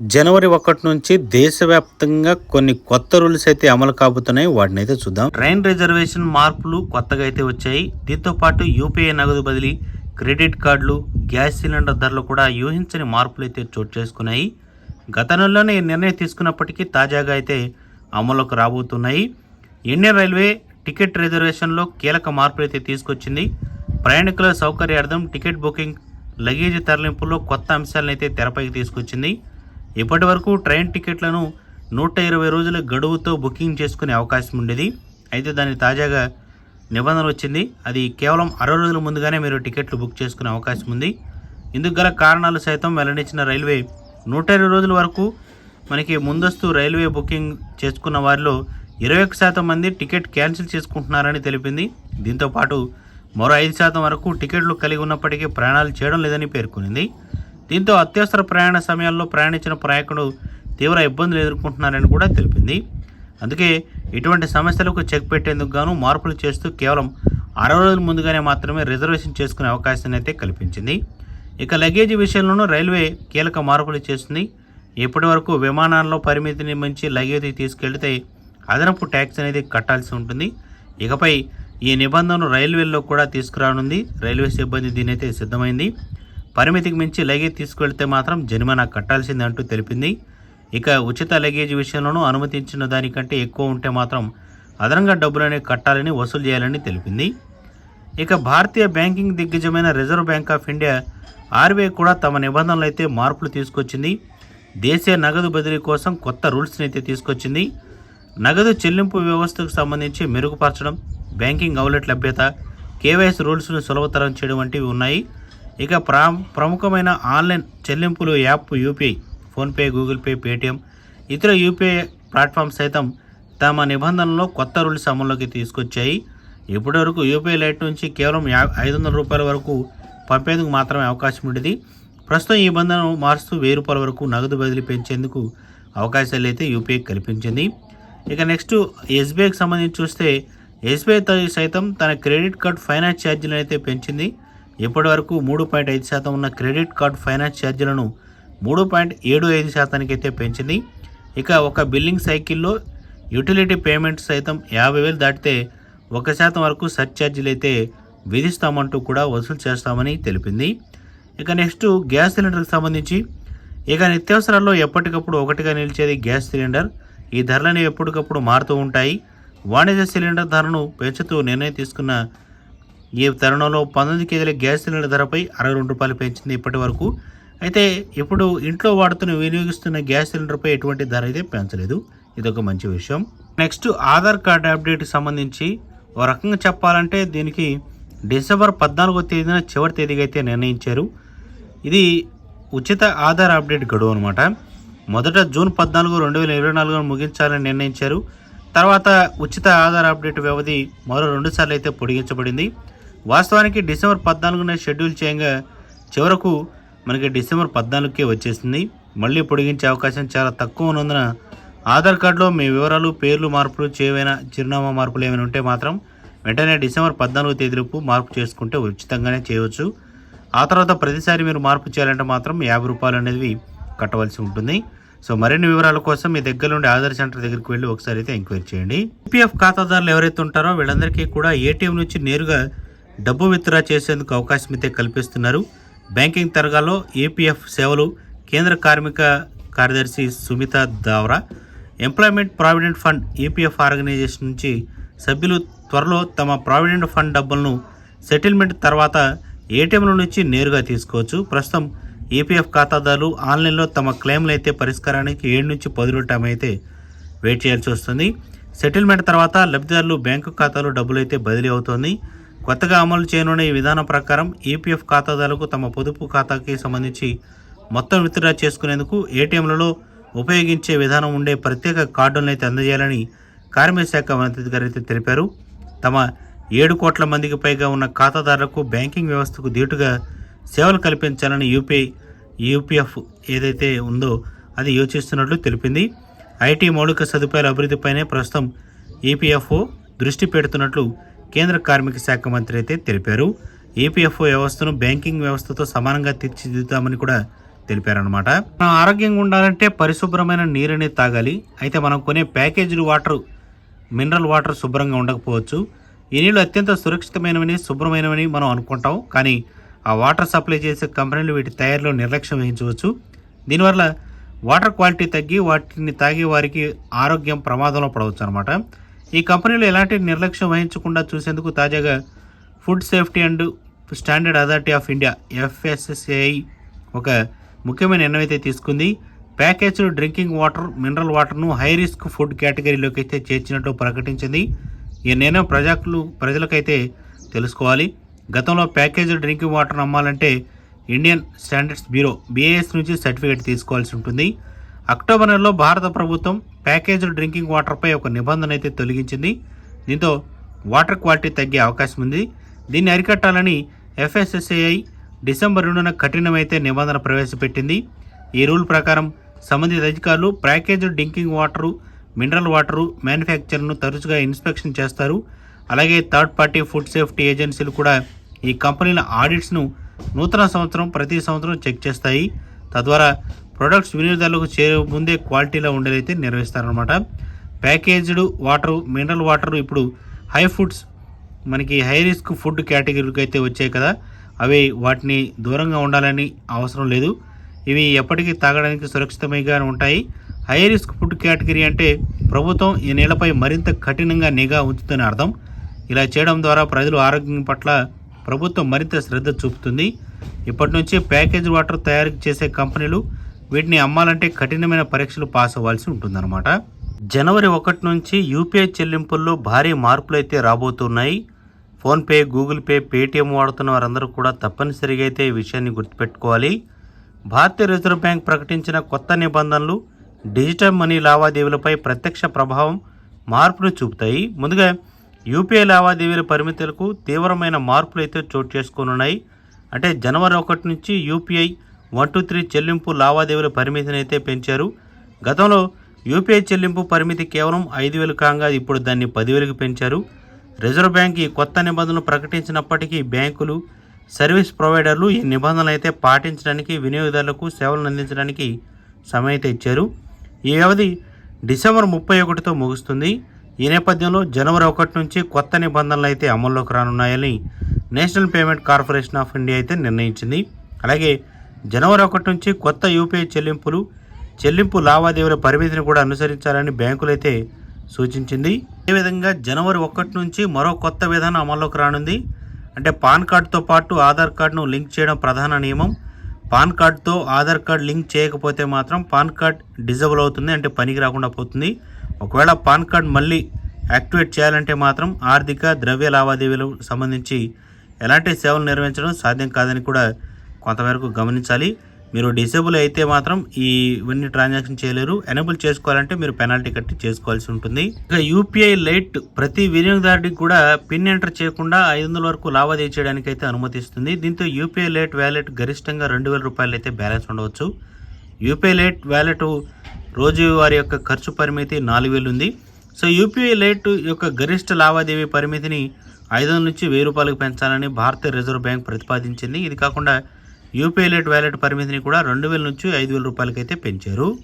జనవరి ఒకటి నుంచి దేశవ్యాప్తంగా కొన్ని కొత్త రూల్స్ అయితే అమలు కాబోతున్నాయి. వాటిని అయితే చూద్దాం. ట్రైన్ రిజర్వేషన్ మార్పులు కొత్తగా అయితే వచ్చాయి. దీంతో పాటు యూపీఐ నగదు బదిలీ క్రెడిట్ కార్డులు గ్యాస్ సిలిండర్ ధరలు కూడా యూహించని మార్పులు అయితే చోటు చేసుకున్నాయి. గత నెలలోనే ఈ నిర్ణయం తీసుకున్నప్పటికీ తాజాగా అయితే అమలులోకి రాబోతున్నాయి. ఇండియన్ రైల్వే టికెట్ రిజర్వేషన్లో కీలక మార్పులు అయితే తీసుకొచ్చింది. ప్రయాణికుల సౌకర్యార్థం టికెట్ బుకింగ్ లగేజ్ తరలింపుల్లో కొత్త అంశాలను అయితే తెరపైకి తీసుకొచ్చింది. ఇప్పటి వరకు ట్రైన్ టికెట్లను నూట ఇరవై రోజుల గడువుతో బుకింగ్ చేసుకునే అవకాశం ఉండేది. అయితే దాని తాజాగా నిబంధన వచ్చింది. అది కేవలం అరవై రోజుల ముందుగానే మీరు టికెట్లు బుక్ చేసుకునే అవకాశం ఉంది. ఇందుకు గల కారణాలు సైతం వెల్లడించిన రైల్వే నూట ఇరవై రోజుల వరకు మనకి ముందస్తు రైల్వే బుకింగ్ చేసుకున్న వారిలో ఇరవై ఒక్క శాతం మంది టికెట్ క్యాన్సిల్ చేసుకుంటున్నారని తెలిపింది. దీంతో పాటు మరో ఐదు శాతం వరకు టికెట్లు కలిగి ఉన్నప్పటికీ ప్రయాణాలు చేయడం లేదని పేర్కొనింది. దీంతో అత్యవసర ప్రయాణ సమయాల్లో ప్రయాణించిన ప్రయాణికులు తీవ్ర ఇబ్బందులు ఎదుర్కొంటున్నారని కూడా తెలిపింది. అందుకే ఇటువంటి సమస్యలకు చెక్ పెట్టేందుకు గాను మార్పులు చేస్తూ కేవలం అరవై రోజుల ముందుగానే మాత్రమే రిజర్వేషన్ చేసుకునే అవకాశాన్ని అయితే కల్పించింది. ఇక లగేజీ విషయంలోనూ రైల్వే కీలక మార్పులు చేస్తుంది. ఇప్పటి వరకు విమానాల్లో పరిమితిని మించి లగేజీ తీసుకెళ్తే అదనపు ట్యాక్స్ అనేది కట్టాల్సి ఉంటుంది. ఇకపై ఈ నిబంధనను రైల్వేల్లో కూడా తీసుకురానుంది. రైల్వే సిబ్బంది దీనైతే సిద్ధమైంది. పరిమితికి మించి లగేజ్ తీసుకెళ్తే మాత్రం జరిమానా కట్టాల్సిందే అంటూ తెలిపింది. ఇక ఉచిత లగేజ్ విషయంలోనూ అనుమతించిన దానికంటే ఎక్కువ ఉంటే మాత్రం అదనంగా డబ్బులనే కట్టాలని వసూలు చేయాలని తెలిపింది. ఇక భారతీయ banking దిగ్గజమైన reserve bank of India RBI కూడా తమ నిబంధనలు అయితే మార్పులు తీసుకొచ్చింది. దేశీయ నగదు బదిలీ కోసం కొత్త రూల్స్ని అయితే తీసుకొచ్చింది. నగదు చెల్లింపు వ్యవస్థకు సంబంధించి మెరుగుపరచడం బ్యాంకింగ్ అవులెట్ లభ్యత కేవైసీ రూల్స్ను సులభతరం చేయడం వంటివి ఉన్నాయి. ఇక ప్రా ప్రముఖమైన ఆన్లైన్ చెల్లింపులు app UPI PhonePe Google Pay Paytm ఇతర యూపీఐ ప్లాట్ఫామ్ సైతం తమ నిబంధనలో కొత్త రూల్స్ అమల్లోకి తీసుకొచ్చాయి. ఇప్పటివరకు యూపీఐ లైట్ నుంచి కేవలం యా ఐదు వందల రూపాయల వరకు పంపేందుకు మాత్రమే అవకాశం ఉండేది. ప్రస్తుతం ఈ బంధనం మారుస్తూ వెయ్యి రూపాయల వరకు నగదు బదిలీ పెంచేందుకు అవకాశాలు అయితే యూపీఐ కల్పించింది. ఇక నెక్స్ట్ ఎస్బీఐకి సంబంధించి చూస్తే ఎస్బీఐ సైతం తన క్రెడిట్ కార్డ్ ఫైనాన్స్ ఛార్జీలను అయితే పెంచింది. ఇప్పటి వరకు మూడు పాయింట్ ఐదు శాతం ఉన్న క్రెడిట్ కార్డ్ ఫైనాన్స్ ఛార్జీలను మూడు పాయింట్ ఏడు ఐదు శాతానికి అయితే పెంచింది. ఇక ఒక బిల్లింగ్ సైకిల్లో యూటిలిటీ పేమెంట్ సైతం యాభై వేలు దాటితే ఒక శాతం వరకు సర్ఛార్జీలు అయితే విధిస్తామంటూ కూడా వసూలు చేస్తామని తెలిపింది. ఇక నెక్స్ట్ గ్యాస్ సిలిండర్కి సంబంధించి ఇక నిత్యావసరాల్లో ఎప్పటికప్పుడు ఒకటిగా నిలిచేది గ్యాస్ సిలిండర్. ఈ ధరలని ఎప్పటికప్పుడు మారుతూ ఉంటాయి. వాణిజ్య సిలిండర్ ధరను పెంచుతూ నిర్ణయం తీసుకున్న ఈ తరుణంలో పంతొమ్మిది కేజీల గ్యాస్ సిలిండర్ ధరపై అరవై రెండు రూపాయలు పెంచింది ఇప్పటి వరకు. అయితే ఇప్పుడు ఇంట్లో వాడుతున్న వినియోగిస్తున్న గ్యాస్ సిలిండర్పై ఎటువంటి ధర అయితే పెంచలేదు. ఇదొక మంచి విషయం. నెక్స్ట్ ఆధార్ కార్డ్ అప్డేట్కి సంబంధించి ఓ రకంగా చెప్పాలంటే దీనికి డిసెంబర్ పద్నాలుగో తేదీన చివరి తేదీగా అయితే నిర్ణయించారు. ఇది ఉచిత ఆధార్ అప్డేట్ గడువు అనమాట మొదట జూన్ పద్నాలుగు రెండు వేల ఇరవై నాలుగును ముగించాలని నిర్ణయించారు. తర్వాత ఉచిత ఆధార్ అప్డేట్ వ్యవధి మరో రెండు సార్లు అయితే పొడిగించబడింది. వాస్తవానికి డిసెంబర్ పద్నాలుగున షెడ్యూల్ చేయగా చివరకు మనకి డిసెంబర్ పద్నాలుగుకే వచ్చేసింది. మళ్ళీ పొడిగించే అవకాశం చాలా తక్కువ ఉన్నందున ఆధార్ కార్డులో మీ వివరాలు పేర్లు మార్పులు చేయవైనా చిరునామా మార్పులు ఏమైనా ఉంటే మాత్రం వెంటనే డిసెంబర్ పద్నాలుగు తేదీలోపు మార్పు చేసుకుంటే ఉచితంగానే చేయవచ్చు. ఆ తర్వాత ప్రతిసారి మీరు మార్పు చేయాలంటే మాత్రం యాభై రూపాయలు అనేది కట్టవలసి ఉంటుంది. సో మరిన్ని వివరాల కోసం మీ దగ్గర నుండి ఆధార్ సెంటర్ దగ్గరికి వెళ్ళి ఒకసారి అయితే ఎంక్వైరీ చేయండి. ఈపీఎఫ్ ఖాతాదారులు ఎవరైతే ఉంటారో వీళ్ళందరికీ కూడా ఏటీఎం నుంచి నేరుగా డబ్బు విత్డ్రా చేసేందుకు అవకాశం అయితే కల్పిస్తున్నారు. బ్యాంకింగ్ తరగాలో ఏపీఎఫ్ సేవలు కేంద్ర కార్మిక కార్యదర్శి Sumita Dawra. Employment provident fund EPF organisation నుంచి సభ్యులు త్వరలో తమ ప్రావిడెంట్ ఫండ్ డబ్బులను సెటిల్మెంట్ తర్వాత ఏటీఎంల నుంచి నేరుగా తీసుకోవచ్చు. ప్రస్తుతం ఈపీఎఫ్ ఖాతాదారులు ఆన్లైన్లో తమ క్లెయిమ్లు అయితే పరిష్కారానికి ఏడు నుంచి పది రోజుల టైం అయితే వెయిట్ చేయాల్సి వస్తుంది. సెటిల్మెంట్ తర్వాత లబ్ధిదారులు బ్యాంకు ఖాతాలో డబ్బులు అయితే బదిలీ అవుతోంది. కొత్తగా అమలు చేయనున్న ఈ విధానం ప్రకారం ఈపీఎఫ్ ఖాతాదారులకు తమ పొదుపు ఖాతాకి సంబంధించి మొత్తం విత్డ్రా చేసుకునేందుకు ఏటీఎంలలో ఉపయోగించే విధానం ఉండే ప్రత్యేక కార్డులను అయితే అందజేయాలని కార్మిక శాఖ మంత్రి అయితే తెలిపారు. తమ ఏడు కోట్ల మందికి పైగా ఉన్న ఖాతాదారులకు బ్యాంకింగ్ వ్యవస్థకు ధీటుగా సేవలు కల్పించాలని యూపీఐ యూపీఎఫ్ ఏదైతే ఉందో అది యోచిస్తున్నట్లు తెలిపింది. ఐటీ మౌలిక సదుపాయాల అభివృద్ధిపైనే ప్రస్తుతం ఈపీఎఫ్ఓ దృష్టి పెడుతున్నట్లు కేంద్ర కార్మిక శాఖ మంత్రి అయితే తెలిపారు. ఈపీఎఫ్ఓ వ్యవస్థను బ్యాంకింగ్ వ్యవస్థతో సమానంగా తీర్చిదిద్దామని కూడా తెలిపారనమాట మనం ఆరోగ్యంగా ఉండాలంటే పరిశుభ్రమైన నీరుని తాగాలి. అయితే మనం కొనే ప్యాకేజీలు వాటర్ మినరల్ వాటర్ శుభ్రంగా ఉండకపోవచ్చు. ఈ నీళ్ళు అత్యంత సురక్షితమైనవని శుభ్రమైనవని మనం అనుకుంటాం. కానీ ఆ వాటర్ సప్లై చేసే కంపెనీలు వీటి తయారీలో నిర్లక్ష్యం వహించవచ్చు. దీనివల్ల వాటర్ క్వాలిటీ తగ్గి వాటిని తాగే వారికి ఆరోగ్యం ప్రమాదంలో పడవచ్చు అనమాట ఈ కంపెనీలు ఎలాంటి నిర్లక్ష్యం వహించకుండా చూసేందుకు తాజాగా food safety and standard authority of India FSSAI ఒక ముఖ్యమైన నిర్ణయం అయితే తీసుకుంది. ప్యాకేజ్డ్ డ్రింకింగ్ వాటర్ మినరల్ వాటర్ను హై రిస్క్ ఫుడ్ కేటగిరీలోకి అయితే చేర్చినట్టు ప్రకటించింది. ఈ నిర్ణయం ప్రజలు ప్రజలకైతే తెలుసుకోవాలి. గతంలో ప్యాకేజ్డ్ డ్రింకింగ్ వాటర్ అమ్మాలంటే ఇండియన్ స్టాండర్డ్స్ బ్యూరో బీఏఎస్ నుంచి సర్టిఫికేట్ తీసుకోవాల్సి ఉంటుంది. అక్టోబర్ నెలలో భారత ప్రభుత్వం ప్యాకేజ్డ్ డ్రింకింగ్ వాటర్పై ఒక నిబంధన అయితే తొలగించింది. దీంతో వాటర్ క్వాలిటీ తగ్గే అవకాశం ఉంది. దీన్ని అరికట్టాలని ఎఫ్ఎస్ఎస్ఏఐ డిసెంబర్ రెండున కఠినమైతే నిబంధన ప్రవేశపెట్టింది. ఈ రూల్ ప్రకారం సంబంధిత అధికారులు packaged drinking water mineral water మ్యానుఫ్యాక్చర్ను తరచుగా ఇన్స్పెక్షన్ చేస్తారు. అలాగే థర్డ్ పార్టీ ఫుడ్ సేఫ్టీ ఏజెన్సీలు కూడా ఈ కంపెనీల ఆడిట్స్ను నూతన సంవత్సరం ప్రతి సంవత్సరం చెక్ చేస్తాయి. తద్వారా ప్రొడక్ట్స్ వినియోగదారులకు చేరే ముందే క్వాలిటీలో ఉండేదైతే నిర్వహిస్తారనమాట ప్యాకేజ్డ్ వాటర్ మినరల్ వాటర్ ఇప్పుడు హై ఫుడ్స్ మనకి హై రిస్క్ ఫుడ్ కేటగిరీకి అయితే వచ్చాయి కదా. అవి వాటిని దూరంగా ఉండాలని అవసరం లేదు. ఇవి ఎప్పటికీ తాగడానికి సురక్షితమైగా ఉంటాయి. హై రిస్క్ ఫుడ్ కేటగిరీ అంటే ప్రభుత్వం ఈ నీళ్ళపై మరింత కఠినంగా నిఘా ఉంచుతుందని అర్థం. ఇలా చేయడం ద్వారా ప్రజలు ఆరోగ్యం పట్ల ప్రభుత్వం మరింత శ్రద్ధ చూపుతుంది. ఇప్పటి నుంచి ప్యాకేజ్ వాటర్ తయారు చేసే కంపెనీలు వీటిని అమ్మాలంటే కఠినమైన పరీక్షలు పాస్ అవ్వాల్సి ఉంటుందన్నమాట. జనవరి ఒకటి నుంచి యూపీఐ చెల్లింపుల్లో భారీ మార్పులు అయితే రాబోతున్నాయి ఫోన్పే గూగుల్ పే పేటీఎం వాడుతున్న వారందరూ కూడా తప్పనిసరిగా అయితే ఈ విషయాన్ని గుర్తుపెట్టుకోవాలి. భారతీయ రిజర్వ్ బ్యాంక్ ప్రకటించిన కొత్త నిబంధనలు డిజిటల్ మనీ లావాదేవీలపై ప్రత్యక్ష ప్రభావం మార్పును చూపుతాయి. ముందుగా యూపీఐ లావాదేవీల పరిమితులకు తీవ్రమైన మార్పులు అయితే చోటు చేసుకోనున్నాయి. అంటే జనవరి ఒకటి నుంచి యూపీఐ వన్ టూ త్రీ చెల్లింపు లావాదేవీల పరిమితిని అయితే పెంచారు. గతంలో యూపీఐ చెల్లింపు పరిమితి కేవలం ఐదు వేలు కాగా ఇప్పుడు దాన్ని పదివేలకు పెంచారు. రిజర్వ్ బ్యాంక్ ఈ కొత్త నిబంధనలు ప్రకటించినప్పటికీ బ్యాంకులు సర్వీస్ ప్రొవైడర్లు ఈ నిబంధనలు అయితే పాటించడానికి వినియోగదారులకు సేవలను అందించడానికి సమయం అయితే ఇచ్చారు. ఈ వ్యవధి డిసెంబర్ ముప్పై ఒకటితో ముగుస్తుంది. ఈ నేపథ్యంలో జనవరి ఒకటి నుంచి కొత్త నిబంధనలు అయితే అమల్లోకి రానున్నాయని national payment corporation of India అయితే నిర్ణయించింది. అలాగే జనవరి ఒకటి నుంచి కొత్త యూపీఐ చెల్లింపులు చెల్లింపు లావాదేవీల పరిమితిని కూడా అనుసరించాలని బ్యాంకులైతే సూచించింది. అదేవిధంగా జనవరి ఒకటి నుంచి మరో కొత్త విధానం అమల్లోకి రానుంది. అంటే పాన్ కార్డుతో పాటు ఆధార్ కార్డును లింక్ చేయడం ప్రధాన నియమం. పాన్ కార్డుతో ఆధార్ కార్డు లింక్ చేయకపోతే మాత్రం పాన్ కార్డ్ డిజబుల్ అవుతుంది అంటే పనికి రాకుండా పోతుంది. ఒకవేళ పాన్ కార్డ్ మళ్ళీ యాక్టివేట్ చేయాలంటే మాత్రం ఆర్థిక ద్రవ్య లావాదేవీలకు సంబంధించి ఎలాంటి సేవలు నిర్వహించడం సాధ్యం కాదని కూడా కొంతవరకు గమనించాలి. మీరు డిసేబుల్ అయితే మాత్రం ఈ ఇవన్నీ ట్రాన్సాక్షన్ చేయలేరు. ఎనేబుల్ చేసుకోవాలంటే మీరు పెనాల్టీ కట్టి చేసుకోవాల్సి ఉంటుంది. ఇక యూపీఐ లైట్ ప్రతి వినియోగదారుడికి కూడా పిన్ ఎంటర్ చేయకుండా ఐదు వందల వరకు లావాదేవీ చేయడానికి అయితే అనుమతిస్తుంది. దీంతో యూపీఐ లైట్ వ్యాలెట్ గరిష్టంగా రెండు వేల రూపాయలు అయితే బ్యాలెన్స్ ఉండవచ్చు. యూపీఐ లైట్ వ్యాలెట్ రోజువారి యొక్క ఖర్చు పరిమితి నాలుగు వేలు ఉంది. సో యూపీఐ లైట్ యొక్క గరిష్ట లావాదేవీ పరిమితిని ఐదు వందల నుంచి వెయ్యి రూపాయలకు పెంచాలని భారతీయ రిజర్వ్ బ్యాంక్ ప్రతిపాదించింది. ఇది కాకుండా యూపీఐ లైట్ వ్యాలెట్ పరిమితిని కూడా రెండు వేల నుంచి ఐదు వేల రూపాయలకైతే పెంచారు.